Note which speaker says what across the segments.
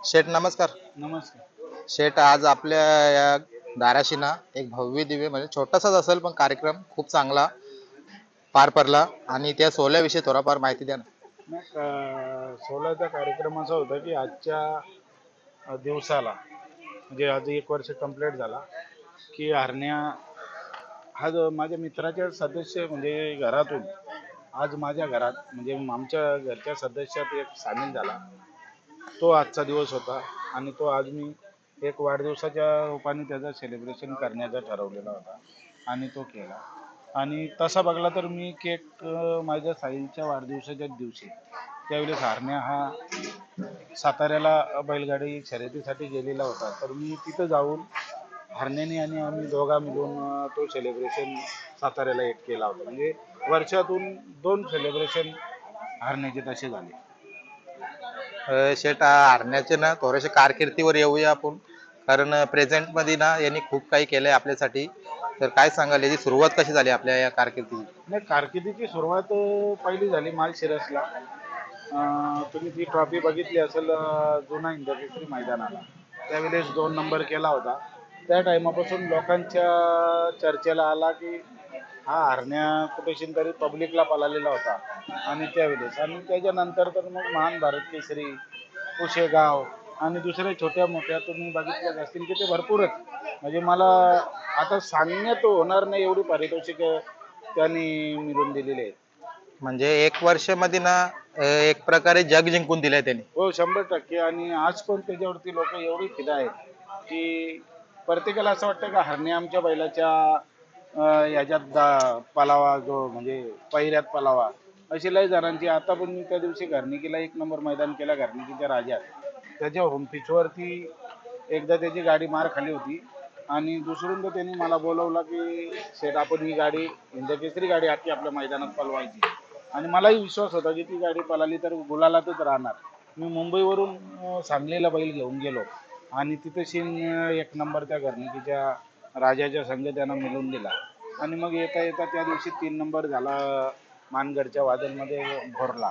Speaker 1: शेठ नमस्कार.
Speaker 2: नमस्कार.
Speaker 1: शेठ आज आपल्या या धाराशिना एक भव्य दिव्य म्हणजे छोटासाच असेल पण कार्यक्रम खूप चांगला पार पडला. आणि त्या सोहळ्याविषयी थोडाफार माहिती द्या ना.
Speaker 2: नाही, सोहळ्याचा कार्यक्रम असा होता की आजच्या अं, दिवसाला म्हणजे आज एक वर्ष कंप्लीट झाला की हरण्या हा जो माझ्या मित्राच्या सदस्य म्हणजे घरातून आज माझ्या घरात म्हणजे आमच्या घरच्या सदस्यात एक सामील झाला. तो आजचा दिवस होता आणि तो आज मी एक वाढदिवसाच्या रूपाने त्याचं सेलिब्रेशन करण्याचा ठरवलेला होता आणि तो केला. आणि तसा बघला तर मी केक माझ्या साईलच्या वाढदिवसाच्या दिवशी त्यावेळेस हरण्या हा साताऱ्याला बैलगाडी शर्यतीसाठी गेलेला होता. तर मी तिथं जाऊन हरण्याने आणि आम्ही दोघा मिळून तो सेलिब्रेशन साताऱ्याला एक केला होता. म्हणजे वर्षातून दोन सेलिब्रेशन हरण्याचे तसे झाले.
Speaker 1: शेट हरण्याचे ना थोडेसे कारकिर्दीवर येऊया आपण. कारण प्रेझेंटमध्ये ना यांनी खूप काही केलंय आपल्यासाठी. तर काय सांगाल याची सुरुवात कशी झाली आपल्या या कारकिर्दीची?
Speaker 2: नाही कारकिर्दीची सुरुवात पहिली झाली मालशिरसला अं, तुम्ही ती ट्रॉफी बघितली असेल जुना इंद्रकेसरी मैदानाला त्यावेळेस दोन नंबर केला होता. त्या टायमापासून लोकांच्या चर्चेला आला की हा हरण्या कुठेशी तरी पब्लिकला पळालेला होता आणि त्यावेळेस आणि त्याच्यानंतर तर मग महान भारत केसरी कुशेगाव आणि दुसऱ्या छोट्या मोठ्या तुम्ही बघितल्याच असतील की ते भरपूरच. म्हणजे मला आता सांगण्यात होणार नाही एवढी पारितोषिक त्यांनी मिळवून दिलेली आहेत.
Speaker 1: म्हणजे एक वर्षमध्ये ना अं, एक प्रकारे जग जिंकून दिलंय त्यांनी.
Speaker 2: हो शंभर टक्के. आणि आज पण त्याच्यावरती लोक एवढी फिदा आहेत की प्रत्येकाला असं वाटतं का हरणे आमच्या बैलाच्या याच्यात दा- पलावा जो म्हणजे पहिऱ्यात पलावा अशी लय जणांची. आता पण मी त्या दिवशी घरणिकीला एक नंबर मैदान केला घरणिकीच्या राजात. त्याच्या होम पिचवरती एकदा त्याची गाडी मार खाली होती. आणि दुसरून तर त्यांनी मला बोलवलं की शेठ आपण ही गाडी इंदकेसरी गाडी आखी आपल्या मैदानात पलवायची. आणि मलाही विश्वास होता की ती गाडी पलाली तर गुलालातच राहणार. मी मुंबईवरून सांगलीला बैल घेऊन गेलो. आणि तिथे शिन एक नंबर त्या घरणिकीच्या राजाच्या संघ त्यांना मिळवून दिला. आणि मग येता येता त्या दिवशी तीन नंबर झाला मानगडच्या वादलमध्ये भरला.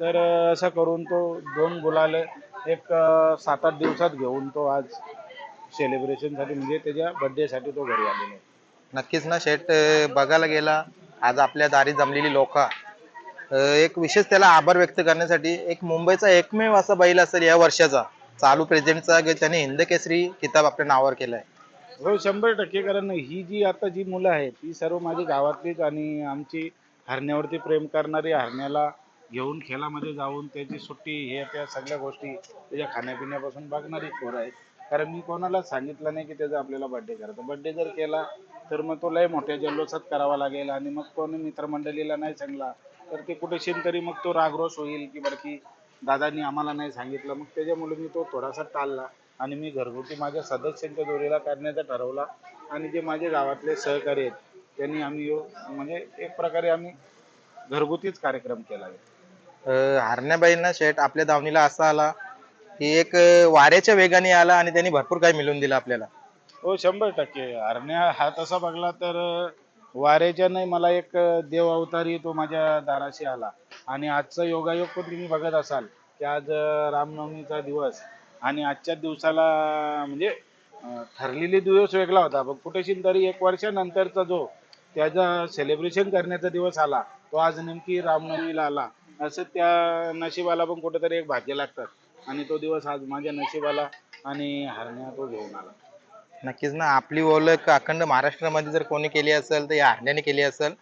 Speaker 2: तर असं करून तो दोन गुलाले एक सात आठ दिवसात घेऊन तो आज सेलिब्रेशनसाठी म्हणजे त्याच्या बर्थडेसाठी तो घरी आलेला आहे.
Speaker 1: नक्कीच ना शेठ बघायला गेला आज आपल्या दारी जमलेली लोक. एक विशेष त्याला आभार व्यक्त करण्यासाठी एक मुंबईचा एकमेव असा बैल असेल या वर्षाचा. चालू प्रेझेंटचा त्याने हिंद केसरी किताब आपल्या नावावर केलाय.
Speaker 2: हो शंभर टक्के. कारण ही जी आता जी मुलं आहेत ती सर्व माझी गावातलीच आणि आमची हरण्यावरती प्रेम करणारी हरण्याला घेऊन खेळामध्ये जाऊन त्याची सुट्टी हे त्या सगळ्या गोष्टी त्याच्या खाण्यापिण्यापासून बघणारी खोर आहेत. कारण मी कोणाला सांगितलं नाही की त्याचा आपल्याला बड्डे करायचा. बड्डे जर केला तर मग तो लय मोठ्या जल्लोषात करावा लागेल आणि मग कोणी मित्रमंडळीला नाही सांगला तर ते कुठेशीन तरी मग तो रागरोष होईल की बरं की दादानी आम्हाला नाही सांगितलं. मग त्याच्यामुळे मी तो थोडासा टाळला. आणि मी घरगुती माझ्या सदस्यांच्या जोडीला करण्याचा ठरवला आणि जे माझे गावातले सहकारी आहेत त्यांनी आम्ही यो म्हणजे एक प्रकारे आम्ही घरगुतीच कार्यक्रम केला आहे.
Speaker 1: हरण्याबाईंना शेठ आपल्या दावणीला असा आला की एक वाऱ्याच्या वेगाने आला आणि त्यांनी भरपूर काही मिळवून दिलं आपल्याला.
Speaker 2: हो शंभर टक्के. हरण्या हा तसा बघला तर वाऱ्याच्या नाही मला एक देव अवतारी तो माझ्या दाराशी आला. आणि आजचा योगायोग पण तुम्ही बघत असाल की आज रामनवमीचा दिवस आणि आजच्या दिवसाला म्हणजे ठरलेली ठरलेले दिवस वेगळा होता. बघ कुठेशील तरी एक वर्षानंतरचा जो त्याचा सेलिब्रेशन करण्याचा दिवस आला तो आज नेमकी रामनवमीला आला. असं त्या नशिबाला पण कुठेतरी एक भाग्य लागतात. आणि तो दिवस आज माझ्या नशिबाला आणि हरण्या तो घेऊन आला.
Speaker 1: नक्कीच ना. आपली ओळख अखंड महाराष्ट्रामध्ये जर कोणी केली असेल तर या हरण्याने केली असेल.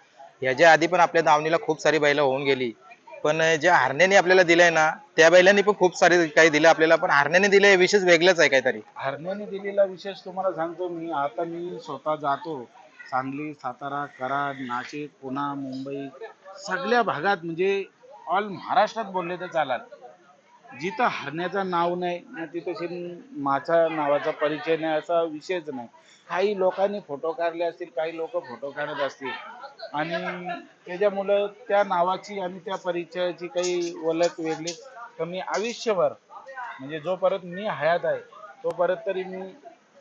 Speaker 1: याच्या आधी पण आपल्या दावणीला खूप सारी बैलं होऊन गेली. पण ज्या हरण्याने आपल्याला दिलंय ना त्या बैलांनी पण खूप सारे काही दिलं आपल्याला पण हरण्याने दिलंय विशेष वेगळंच आहे काहीतरी.
Speaker 2: हरण्याने दिलेला विशेष तुम्हाला सांगतो मी आता मी स्वतः जातो सांगली सातारा कराड नाशिक पुणा मुंबई सगळ्या भागात म्हणजे ऑल महाराष्ट्रात बोलले तर चालाल जिथं हरण्याचं नाव नाही ना तिथं शिन माझा नावाचा परिचय नाही असा विषयच नाही. काही लोकांनी फोटो काढले असतील काही लोक फोटो काढत असतील. आणि त्याच्यामुळं त्या नावाची आणि त्या परिचयाची काही ओळख वेगळी तर मी आयुष्यभर म्हणजे जोपर्यंत मी हयात आहे तोपर्यंत तरी मी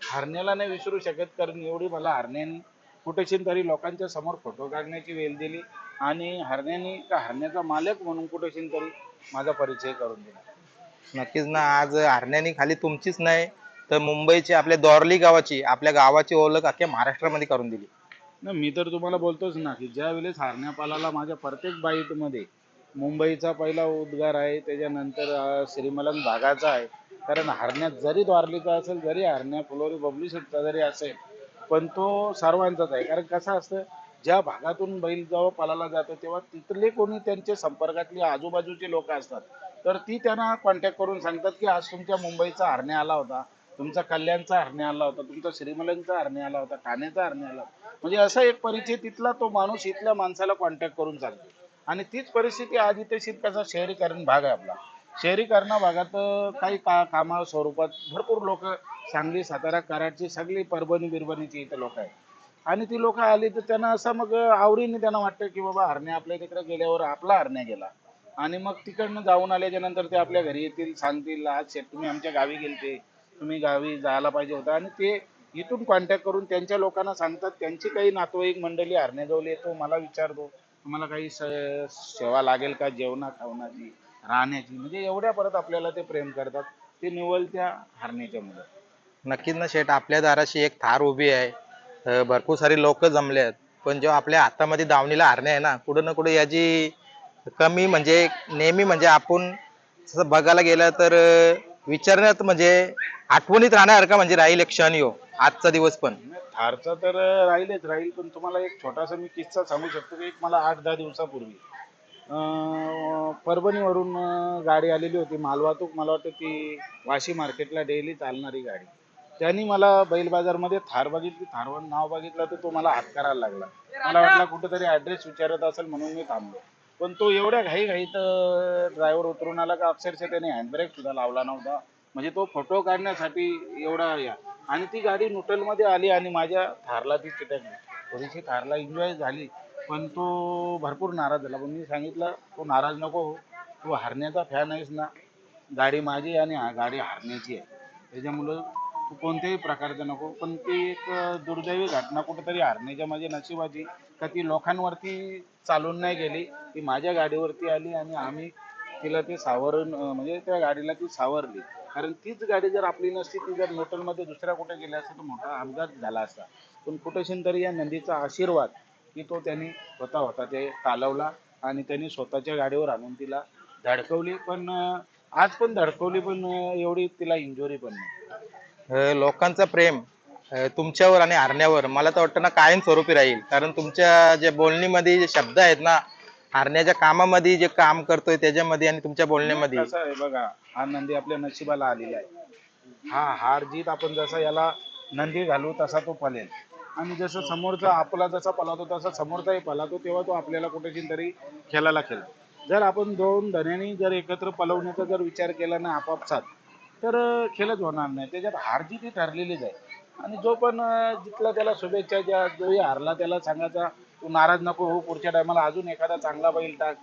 Speaker 2: हरण्याला नाही विसरू शकत कारण एवढी मला हरण्याने कुठेशी तरी लोकांच्या समोर फोटो काढण्याची वेळ दिली आणि हरण्याने का हरण्याचा मालक म्हणून कुठेशी तरी माझा परिचय करून दिला.
Speaker 1: नक्कीच ना आज हरण्याने खाली तुमचीच नाही तर मुंबईची आपल्या दौरली गावाची आपल्या गावाची ओळख अख्ख्या महाराष्ट्रामध्ये करून दिली.
Speaker 2: नाही मी तर तुम्हाला बोलतोच ना की ज्या वेळेस हरण्यापालाला माझ्या प्रत्येक बाईटमध्ये मुंबईचा पहिला उद्गार आहे त्याच्यानंतर अं, श्रीमलन भागाचा आहे. कारण हरण्यात जरी द्वारलीचा असेल जरी हरण्या फुलोरी बबली शेटचा जरी असेल पण तो सर्वांचाच आहे. कारण कसं असतं ज्या भागातून बैल जेव्हा पलाला जातो तेव्हा तिथले कोणी त्यांचे संपर्कातली आजूबाजूचे लोक असतात. तर ती त्यांना कॉन्टॅक्ट करून सांगतात की आज तुमच्या मुंबईचा हरण्या आला होता. तुमचा कल्याणचा हरणे आला होता तुमचा श्रीमलंगचा हरणे आला होता ठाण्याचा हरणे आला होता. म्हणजे असा एक परिचय तिथला तो माणूस इथल्या माणसाला कॉन्टॅक्ट करून चालतो. आणि तीच परिस्थिती आज इथे शीत शहरीकरण भाग आहे आपला. शहरीकरण भागात काही का कामा स्वरूपात भरपूर लोक सांगली सातारा कराडची सगळी परभणी बिरभणीची इथे लोक आहेत. आणि ती लोक आली तर त्यांना असं मग आवडीने त्यांना वाटतं की बाबा हरण्या आपल्या तिकडे गेल्यावर आपला हरण्या गेला. आणि मग तिकडनं जाऊन आल्याच्यानंतर ते आपल्या घरी येतील सांगतील आज शेट तुम्ही आमच्या गावी गेलते. तुम्ही गावी जायला पाहिजे होता. आणि ते इथून कॉन्टॅक्ट करून त्यांच्या लोकांना सांगतात त्यांची काही नातवाईक मंडळी हरण्याजवळ येतो मला विचारतो तुम्हाला काही स- सेवा लागेल का? जेवणा खावणाची राहण्याची? म्हणजे एवढ्या परत आपल्याला ते प्रेम करतात ते निवल त्या हरण्याच्या मुलं.
Speaker 1: नक्कीच ना शेठ आपल्या दाराशी एक थार उभी आहे. अं, भरपूर सारी लोक जमले आहेत. पण जेव्हा आपल्या हातामध्ये दावणीला हरणे आहे ना कुठं ना कुठं याची कमी म्हणजे नेहमी म्हणजे आपण जसं बघायला गेलं तर अं, विचारण्यात म्हणजे आठवणीत राहण्यासारखा म्हणजे राहील एक क्षण यो आजचा दिवस पण.
Speaker 2: थारचा तर राहिलेच राहील पण तुम्हाला एक छोटासा मी किस्सा सांगू शकतो की एक मला आठ दहा दिवसापूर्वी. अं, परभणीवरून अं, गाडी आलेली होती मालवाहतूक. मला वाटतं ती वाशी मार्केटला डेली चालणारी गाडी. त्यांनी मला बैल बाजारमध्ये थार बघितली. थारवर नाव बघितलं तर तो मला हात करायला लागला. मला वाटलं कुठेतरी ॲड्रेस विचारत असेल म्हणून मी थांबलो. पण तो एवढ्या घाईघाईत ड्रायव्हर उतरून आला का अक्षरशः त्याने हँडब्रेक सुद्धा लावला नव्हता. म्हणजे तो फोटो काढण्यासाठी एवढा या. आणि ती गाडी न्यूट्रलमध्ये आली आणि माझ्या थारला ती चिटकली. थोडीशी थारला एन्जॉय झाली पण तो भरपूर नाराज झाला. पण मी सांगितलं तो नाराज नको हो तू हरण्याचा फॅन आहेस ना. गाडी माझी आणि हा- गाडी हारण्याची आहे. त्याच्यामुळं तू कोणत्याही प्रकारचं नको. पण ती एक दुर्दैवी घटना कुठेतरी हरण्याच्या माझ्या नशिबाची. का ती लोकांवरती चालून नाही गेली ती माझ्या गाडीवरती आली आणि आम्ही तिला ते सावरून म्हणजे त्या गाडीला ती सावरली. कारण तीच गाडी जर आपली नसती ती जर न्यूट्रलमध्ये दुसऱ्या कुठे गेली असती तर मोठा अपघात झाला असता. पण कुठेशीन तरी या नंदीचा आशीर्वाद की तो त्यांनी स्वतः होता ते चालवला आणि त्यांनी स्वतःच्या गाडीवर आणून तिला धडकवली. पण आज पण धडकवली पण एवढी तिला इंजुरी पण नाही.
Speaker 1: लोकांचं प्रेम तुमच्यावर आणि हरण्यावर मला तर वाटतं ना कायम स्वरूपी राहील. कारण तुमच्या जे बोलणीमध्ये जे शब्द आहेत ना हरण्याच्या कामामध्ये जे काम करतोय त्याच्यामध्ये आणि तुमच्या बोलण्यामध्ये.
Speaker 2: कसं आहे बघा हा नंदी आपल्या नशिबाला आलेला आहे. हा हार जीत आपण जसा याला नंदी घालू तसा तो पलेल आणि जसं समोरचा आपला जसा पलातो तसा समोरचाही पलातो तेव्हा तो आपल्याला कुठेशी तरी खेळायला खेळ जर आपण दोन धन्यांनी जर एकत्र पलवण्याचा जर विचार केला ना आपापसात तर खेळच होणार नाही. त्याच्यात हार जी ती ठरलेलीच आहे. आणि जो पण जितला जिथला त्याला शुभेच्छा द्या जोही हारला त्याला सांगायचा तू नाराज नको हो पुढच्या टायमाला अजून एखादा चांगला बैल टाक.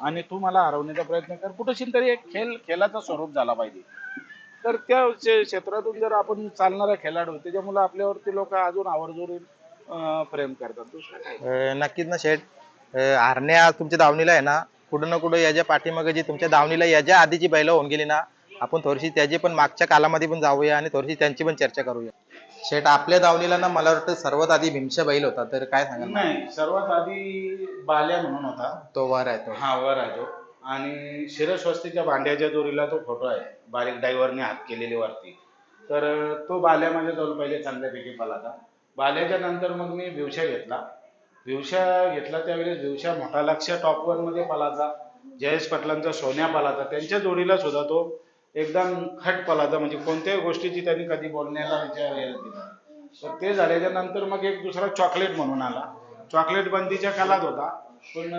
Speaker 2: आणि तू मला हरवण्याचा प्रयत्न कर. कुठेशी तरी एक खेळ खेळाचा स्वरूप झाला पाहिजे. तर त्या क्षेत्रातून जर आपण चालणारा खेळाडू त्याच्यामुळे आपल्यावरती लोक अजून आवर्जून प्रेम करतात.
Speaker 1: नक्कीच ना शेठ. हारण्या हरण्या तुमच्या दावणीला आहे ना कुठं ना कुठं याच्या पाठीमागे जी तुमच्या दावणीला याच्या आधीची बैल होऊन गेली ना आपण थोडीशी त्याची पण मागच्या कालामध्ये पण जाऊया आणि थोडीशी त्यांची पण चर्चा करूया. शेठ आपल्या दावणीला ना मला वाटतं सर्वात आधी भीमशा बैल होता तर काय सांगाल?
Speaker 2: नाही सर्वात आधी बाल्या म्हणून होता.
Speaker 1: तो वर आहे तो.
Speaker 2: हा वर आहे तो. आणि शिरस्वस्तीच्या भांड्याच्या दोरीला तो फोटो आहे. बारीक डायव्हरने हात केलेले वरती. तर तो बाल्या माझ्या जवळ पहिले चांगल्यापैकी पलाता बाल्याच्या नंतर मग मी भिवशा घेतला. भिवशा घेतला त्यावेळेस भिवशा मोठा लक्ष टॉप वनमध्ये पलाचा जयेश पाटलांचा सोन्या पलाचा त्यांच्या जोडीला सुद्धा तो एकदम खट पलाचा म्हणजे कोणत्याही गोष्टीची त्यांनी कधी बोलण्याला विचार केला दिला तर ते झाल्याच्यानंतर मग एक दुसरा चॉकलेट म्हणून आला. चॉकलेट बंदीच्या कालात होता पण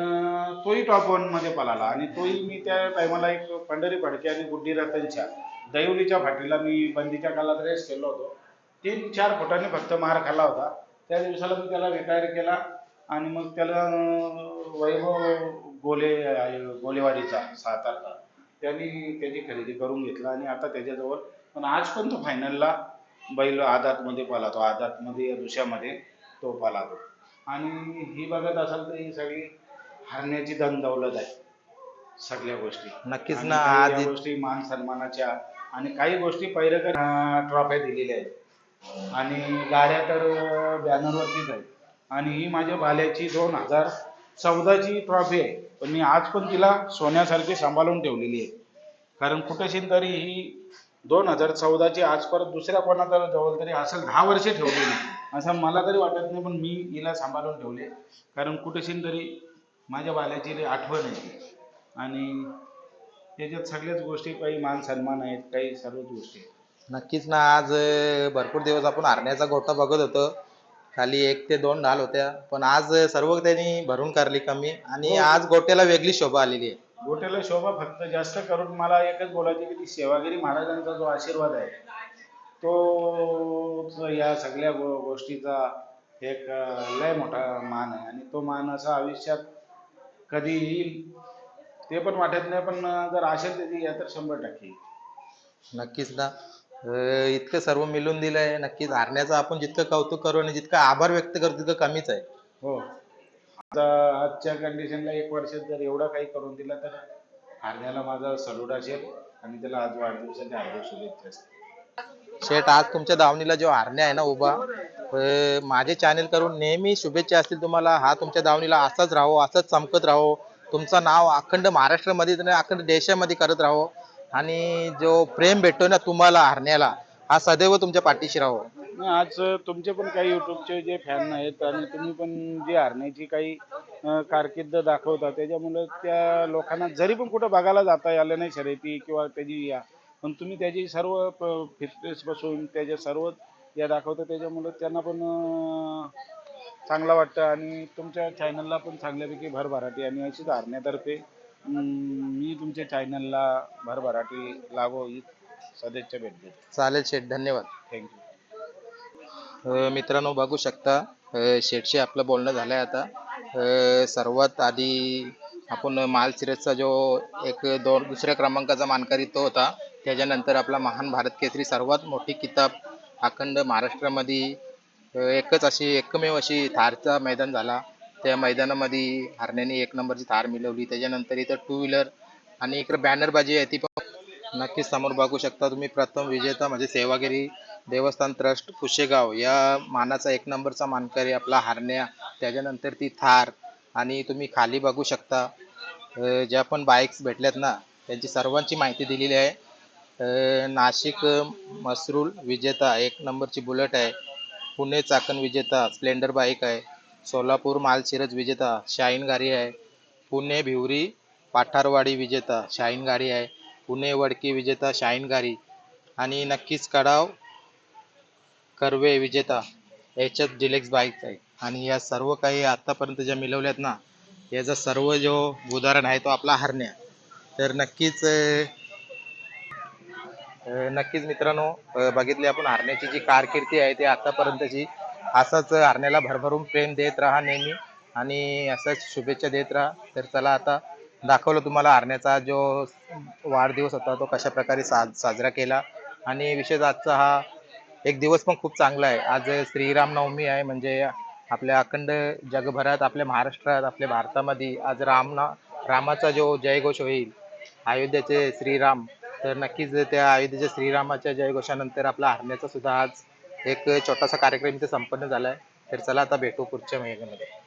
Speaker 2: तोही टॉप वनमध्ये पळाला. आणि तोही मी त्या टायमाला एक पंढरी फडके आणि गुड्डी रतनच्या दैवलीच्या फाटीला मी बंदीच्या कालात रेस केलो होतो. तीन चार फुटांनी फक्त मार खाल्ला होता. त्या दिवसाला मी त्याला रिटायर केला आणि मग त्याला वैभव गोले गोलेवारीचा गोलेवाडीचा सातारचा. त्यांनी त्याची खरेदी करून घेतला आणि आता त्याच्याजवळ पण आज पण तो फायनलला बैल आदातमध्ये पळातो आदातमध्ये या दुसऱ्यामध्ये तो पळातो आणि ही बघत असाल तर ही सगळी हरण्याची धन दौलत आहे. सगळ्या गोष्टी.
Speaker 1: नक्कीच ना आज
Speaker 2: गोष्टी मान सन्मानाच्या आणि काही गोष्टी पहिलं ट्रॉफ्या दिलेल्या आहेत. आणि गाड्या तर बॅनरवरतीच आहेत. आणि ही माझ्या बाल्याची दोन हजार चौदाची ट्रॉफी आहे. पण मी आज पण तिला सोन्यासारखी सांभाळून ठेवलेली आहे. कारण कुठेशीन तरी ही दोन हजार चौदाची आज परत दुसऱ्या कोणाचा जवळ तरी असेल दहा वर्ष ठेवलेली. असं मला तरी वाटत नाही पण मी हिला सांभाळून ठेवले. कारण कुठेशीन तरी माझ्या बाल्याची आठवण आहे. आणि त्याच्यात सगळ्याच गोष्टी काही मान सन्मान आहेत काही सर्वच गोष्टी आहेत.
Speaker 1: नक्कीच ना आज भरपूर दिवस आपण हरण्याचा गोठा बघत होतो. खाली एक ते दोन ढाल होत्या. पण आज सर्व त्यांनी भरून काढली कमी. आणि
Speaker 2: हो.
Speaker 1: आज गोट्याला वेगळी शोभा आलेली आहे.
Speaker 2: गोट्याला शोभा फक्त जास्त करून मला एकच बोलायचे की ती सेवागिरी महाराजांचा जो आशीर्वाद आहे तो या सगळ्या गो गोष्टीचा एक लय मोठा मान आहे. आणि तो मान असा आयुष्यात कधी येईल ते पण वाटत नाही पण जर असेल त्याची या तर शंभर टक्के.
Speaker 1: नक्कीच ना. अं, इतकं सर्व मिळून दिलंय. नक्कीच हरण्याचं आपण जितकं कौतुक करू आणि जितकं आभार व्यक्त करू तितकं कमीच आहे.
Speaker 2: हो. आता आजच्या कंडिशनला एक वर्षात जर एवढं काही करून दिलं तर हारण्याला माझा सल्यूट असेल आणि त्याला आज वाढदिवसाच्या हार्दिक शुभेच्छा असतील.
Speaker 1: शेठ आज तुमच्या दावणीला जो हरण्या आहे ना उभा अं, माझे चॅनल करून नेहमी शुभेच्छा असतील तुम्हाला. हा तुमच्या दावणीला असाच राहो असंच चमकत राहो. तुमचं नाव अखंड महाराष्ट्रामध्ये अखंड देशामध्ये करत राहो. आणि जो प्रेम भेटतो ना तुम्हाला हरण्याला हा सदैव तुमच्या पाठीशी राहो.
Speaker 2: नाही, आज तुमचे पण काही युट्यूबचे जे फॅन आहेत आणि तुम्ही पण जी हरण्याची काही अं, कारकीर्द दाखवता त्याच्यामुळे त्या लोकांना जरी पण कुठं बघायला जाता आलं नाही शर्यती किंवा त्याची या पण तुम्ही त्याची सर्व फिटनेस पासून त्याच्या सर्व या दाखवता त्याच्यामुळे त्यांना पण अं, चांगलं वाटतं आणि तुमच्या चॅनलला पण चांगल्यापैकी भरभराटी आणि अशीच हरण्यातर्फे मी तुमच्या चॅनलला भरभराटी लागो ही सदिच्छा भेट देतो.
Speaker 1: चालेल शेठ धन्यवाद.
Speaker 2: थँक्यू
Speaker 1: अ, मित्रांनो बघू शकता अ, शेठशी आपलं बोलणं झालंय आता. अ, सर्वात आधी आपण मालसिरसचा जो एक दोन दुसऱ्या क्रमांकाचा मानकरी तो होता त्याच्यानंतर आपला महान भारत केसरी सर्वात मोठी किताब अखंड महाराष्ट्रामध्ये अ, एकच अशी एकमेव अशी थारचा मैदान झाला. त्या मैदानामध्ये हरण्याने एक नंबरची थार मिळवली. त्याच्यानंतर इथं टू व्हीलर आणि इकडे बॅनरबाजी आहे ती पण नक्कीच समोर बघू शकता तुम्ही. प्रथम विजेता म्हणजे सेवागिरी देवस्थान ट्रस्ट पुशेगाव. या मानाचा एक नंबरचा मानकरी आपला हारण्या त्याच्यानंतर ती थार आणि तुम्ही खाली बघू शकता ज्या पण बाईक्स भेटल्यात ना त्यांची सर्वांची माहिती दिलेली आहे. नाशिक मसरूल विजेता एक नंबरची बुलेट आहे. पुणे चाकण विजेता स्प्लेंडर बाईक आहे. सोलापूर मालशिरस विजेता शाईन गाडी आहे. पुणे भिवरी पाठारवाडी विजेता शाईन गाडी आहे. पुणे वडकी विजेता शाईन गाडी आणि नक्कीच कडाव कर्वे विजेता याच्यात डिलेक्स बाईक आहे. आणि या सर्व काही आत्तापर्यंत ज्या मिळवल्यात ना याचा सर्व जो उदाहरण आहे तो आपला हरण्या. तर नक्कीच नक्कीच मित्रांनो बघितली आपण हरण्याची जी कारकिर्दी आहे ती आतापर्यंतची असंच हरण्याला भरभरून प्रेम देत राहा नेहमी आणि असंच शुभेच्छा देत राहा. तर चला आता दाखवलं तुम्हाला हरण्याचा जो वाढदिवस होता तो कशा प्रकारे साज साजरा केला. आणि विशेष आजचा हा एक दिवस पण खूप चांगला आहे. आज श्रीराम नवमी आहे म्हणजे आपल्या अखंड जगभरात आपल्या महाराष्ट्रात आपल्या भारतामध्ये आज रामना रामाचा जो जयघोष होईल अयोध्येचे श्रीराम तर नक्कीच त्या अयोध्येच्या श्रीरामाच्या जयघोषानंतर आपला हरण्याचा सुद्धा आज एक छोटासा कार्यक्रम इथे संपन्न झाला आहे तर चला आता भेटू पुढच्या महिन्यामध्ये.